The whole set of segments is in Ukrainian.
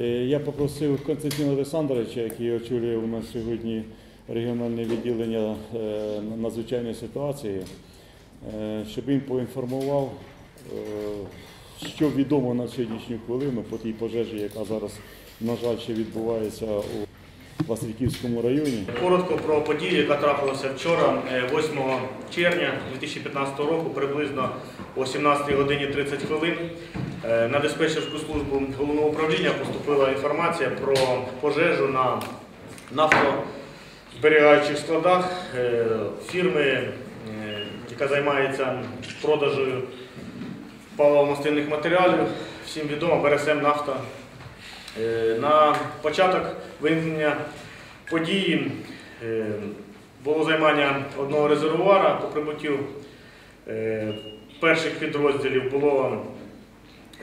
Е, Я попросив Константина Олександровича, який очолює у нас сьогодні регіональне відділення е, надзвичайної ситуації, е, щоб він поінформував, що відомо на сьогоднішню хвилину по тій пожежі, яка зараз, на жаль, ще відбувається у Васильківському районі. Коротко про подію, яка трапилася вчора, е, 8 червня 2015 року, приблизно о 17 годині 30 хвилин. Е, На диспетчерську службу головного управління поступила інформація про пожежу на нафтозберігаючих складах е, фірми, е, яка займається продажею паливо-мастильних матеріалів. Всім відомо БРСМ Нафта. На початок виникнення події було займання одного резервуара по прибуттю перших підрозділів було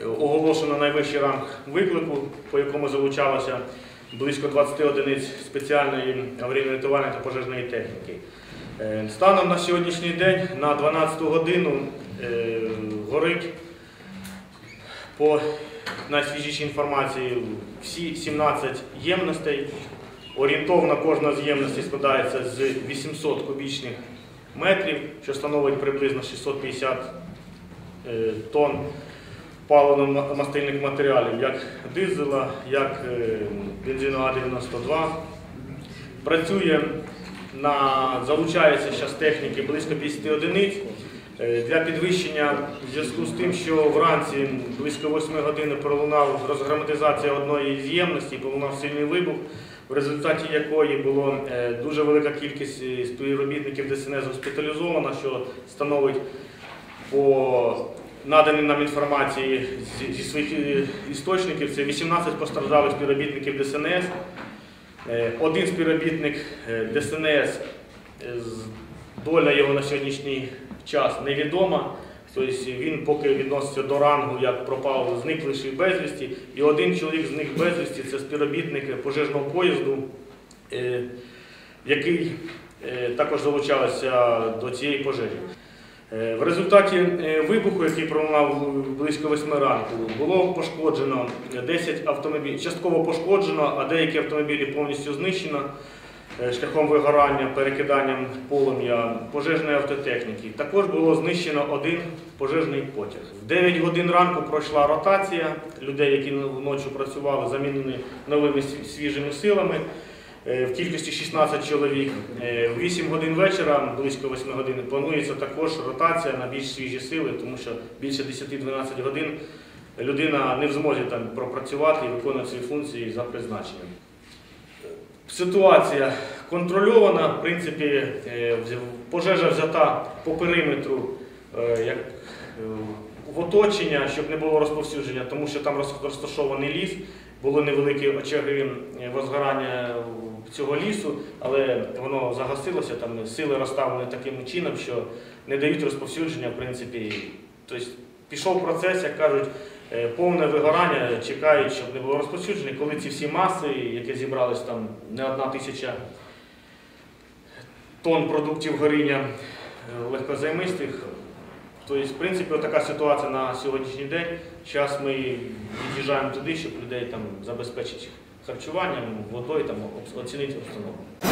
оголошено найвищий ранг виклику, по якому залучалося близько 20 одиниць спеціальної аварійно-рятувальної та пожежної техніки. Е, Станом на сьогоднішній день на 12 годину е, горить по найсвіжішій інформації всі 17 ємностей. Орієнтовно кожна з ємностей складається з 800 кубічних метрів, що становить приблизно 650 е, тонн паливно-мастильних матеріалів, як дизела, як е, бензину А92. Працює на залучається зараз техніки близько 50 одиниць. Е, Для підвищення в зв'язку з тим, що вранці близько 8 години пролунав розгерметизація одної з ємностей, пролунав сильний вибух, в результаті якої було е, дуже велика кількість співробітників ДСНС госпіталізована, що становить по наданій нам інформації зі- своїх е, істочників, це 18 постраждалих співробітників ДСНС. Е, Один співробітник е, ДСНС, доля його на сьогоднішній час невідома. Тобто він поки відноситься до рангу, як пропав зниклий безвісті. І один чоловік зник безвісті це співробітник пожежного поїзду, який також залучався до цієї пожежі. Е, В результаті е, вибуху, який пролунав близько 8 ранку, було пошкоджено 10 автомобілів, частково пошкоджено, а деякі автомобілі повністю знищено е, шляхом вигорання, перекиданням полум'я пожежної автотехніки. Також було знищено один пожежний потяг. В 9 годин ранку пройшла ротація людей, які вночі працювали, замінені новими свіжими силами в кількості 16 чоловік. Е, В 8 годин вечора, близько 8 годин, планується також ротація на більш свіжі сили, тому що більше 10-12 годин людина не в змозі там пропрацювати і виконувати свої функції за призначенням. Ситуація контрольована, в принципі, е, пожежа взята по периметру е, як, е, в оточення, щоб не було розповсюдження, тому що там розташований ліс, були невеликі очаги е, возгорання цього лісу, але воно загасилося, там сили розставлені таким чином, що не дають розповсюдження, в принципі. Тобто пішов процес, як кажуть, е, повне вигорання, чекають, щоб не було розповсюдження, коли ці всі маси, які зібрались там не одна тисяча тонн продуктів горіння е, легкозаймистих. Тобто, в принципі, така ситуація на сьогоднішній день. Зараз ми від'їжджаємо туди, щоб людей там забезпечити харчуванням, водою, там, оцінити обстановку.